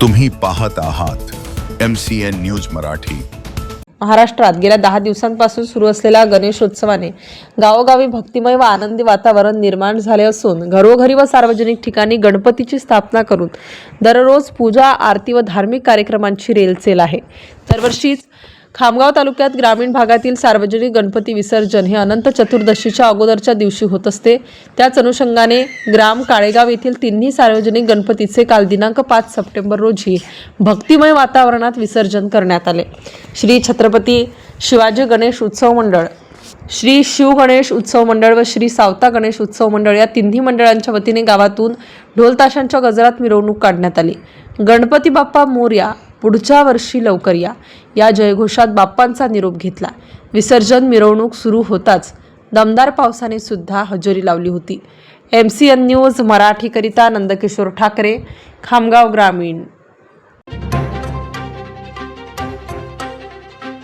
तुम्ही पाहत आहात M C N news Marathi. महाराष्ट्रात गेल्या दहा दिवसांपासून सुरू असलेल्या गणेशोत्सवाने गावोगावी भक्तिमय व आनंदी वातावरण निर्माण झाले असून घरोघरी व सार्वजनिक ठिकाणी गणपतीची स्थापना करून दररोज पूजा आरती व धार्मिक कार्यक्रमांची रेलचेल आहे. दरवर्षीच खामगाव तालुक्यात ग्रामीण भागातील सार्वजनिक गणपती विसर्जन हे अनंत चतुर्दशीच्या अगोदरच्या दिवशी होत असते. त्याच अनुषंगाने ग्राम काळेगाव येथील तिन्ही सार्वजनिक गणपतीचे काल दिनांक पाच सप्टेंबर रोजी भक्तिमय वातावरणात विसर्जन करण्यात आले. श्री छत्रपती शिवाजी गणेश उत्सव मंडळ श्री शिव गणेश उत्सव मंडळ व श्री सावता गणेश उत्सव मंडळ या तिन्ही मंडळांच्या वतीने गावातून ढोलताशांच्या गजरात मिरवणूक काढण्यात आली. गणपती बाप्पा मोर्या पुढच्या वर्षी लवकर या. या जयघोषात बाप्पांचा निरोप घेतला. विसर्जन मिरवणूक सुरू होताच दमदार पावसाने सुद्धा हजेरी लावली होती. एम सी एन न्यूज मराठीकरिता नंदकिशोर ठाकरे खामगाव ग्रामीण.